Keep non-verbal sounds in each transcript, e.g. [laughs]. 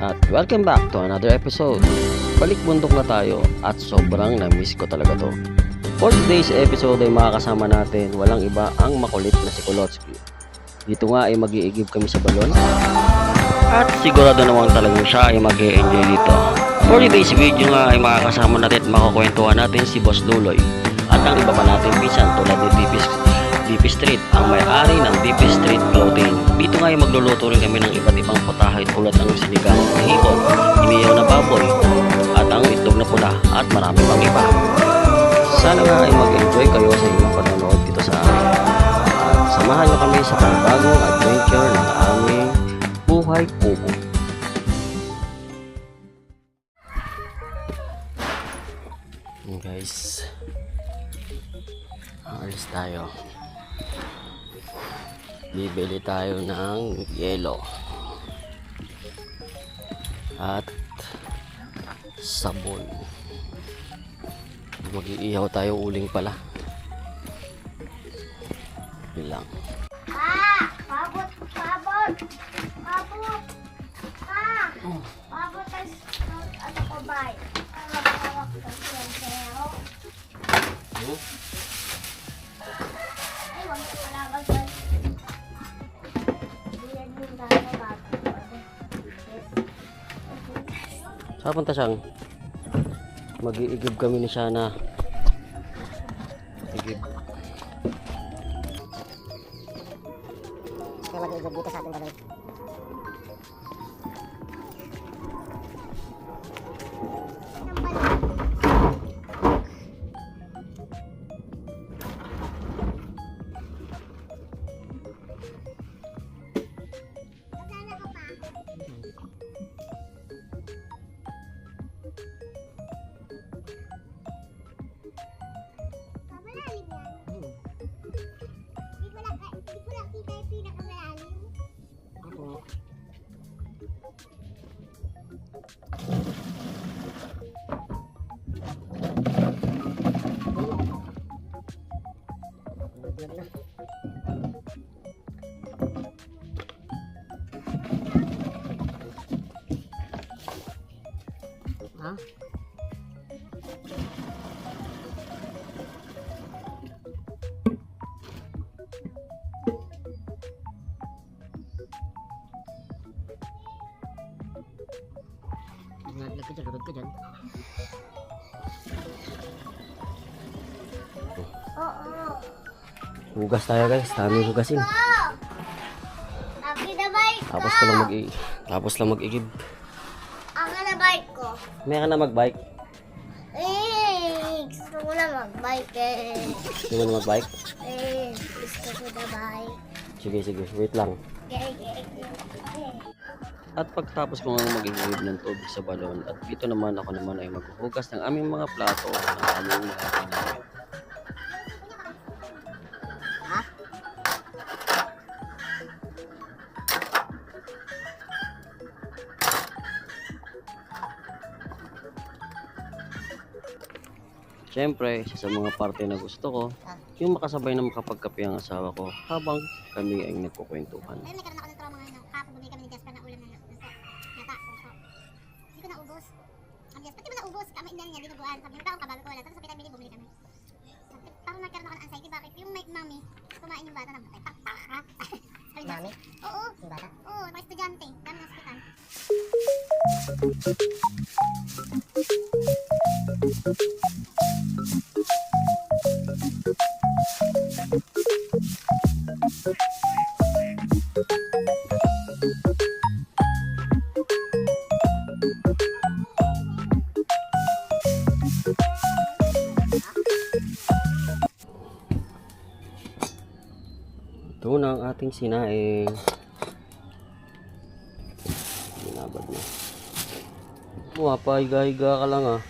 At welcome back to another episode. Balik bundok na tayo at sobrang na-miss ko talaga to. For today's episode ay makakasama natin walang iba ang makulit na si Kolotsky. Dito nga ay mag-iigib kami sa balon. At sigurado namang talagang siya ay mag enjoy dito. For today's video nga ay makakasama natin at makakwentuhan natin si Boss Duloy. At ang iba pa natin pisan tulad ni DP Street, ang may-ari ng DP Street Clothing. Dito nga ay magluluto rin kami ng iba't ibang putahe tulad ng sinigang na hipon, iniyaw na baboy, at ang itlog na pula at marami pang iba. Sana nga ay mag-enjoy kayo sa inyong panonood dito sa amin. At samahan niyo kami sa panibagong adventure ng aming buhay kubo. Yun guys, alis tayo. Bibili tayo ng yelo. At sabon. Mag-iihaw tayo uling pala. Yun lang. Ah! Pabot! Pabot! Pabot! Ah! Pabot ay ano ko ba? Ah, hawak ka Saan punta siyang? Mag-iigib kami ni Shana. Igib. Kaya mag-iigib dito sa ating balon. Ha? Naglag ka dyan, lurod ka dyan. Oo. Hugas tayo guys. Dami hugasin. Oh! Tapos ko lang mag tapos lang mag-igib. Akin na bike ko. May ka na mag-bike. Eh, gusto ko na mag-bike eh. Mo na mag-bike? Eh, gusto ko na bike. Sige, sige. Wait lang. Okay, okay, okay. At pagtapos ko nga mag-igib ng tubig sa balon at dito naman ako naman ay maghuhugas ng aming mga plato ng aming mga kinain. Siyempre, isa sa mga parte na gusto ko, yung makasabay na makapagkape ang asawa ko habang kami ay nagkukwentuhan. Ayun, nagkaroon ako ng trauma ngayon. Kapag bumili kami ni Jasper ng ulam na gusto. Yata, gusto. Hindi ko naubos. Jasper, di ba naubos? Kami hindi niya dinuguan. Sabi mo, taong kabalo ko wala. Tapos sa bili bumili kami. Sabi, parang nagkaroon ako ng anxiety. Bakit? Yung may mami, kumain yung bata ng patay. Tak, tak, [laughs] tak. Sabi niya, Mami? Oo, Yung bata? oo, mga estudyante. Dami ng hospital. Ito ang ating sinaing. Binabad na. Pumapahiga-higa ka lang ah.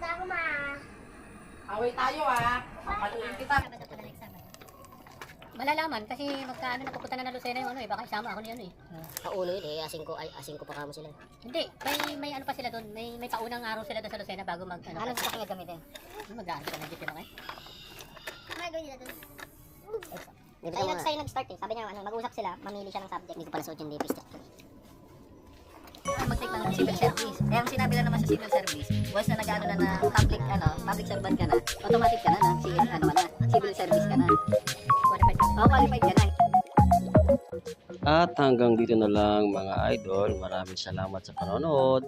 na ako ma. Away tayo ah. Papaluin kita. Malalaman kasi magkaano na pupunta na na Lucena yung ano eh, baka isama ako niyan eh. Pauno yun eh, asing ko, ay, asing ko pa kamo sila. Hindi, may may ano pa sila doon, may may paunang araw sila doon sa Lucena bago mag ano. Ano sa kanya gamitin? Mag-aano ka ng jeep yun, okay? Ano gagawin nila doon? Dito Tayo ko nag tayo nag-start eh. Sabi niya, ano, mag-usap sila, mamili siya ng subject. Hindi ko pala suot yung dipis. Mag-take ng civil service. Eh, ang sinabi lang naman sa civil service, once na nag-ano na na public, ano, public servant ka na, automatic ka na na, si, ano na, civil service ka na. Qualified ka na. Oh, qualified ka na. At hanggang dito na lang mga idol. Maraming salamat sa panonood.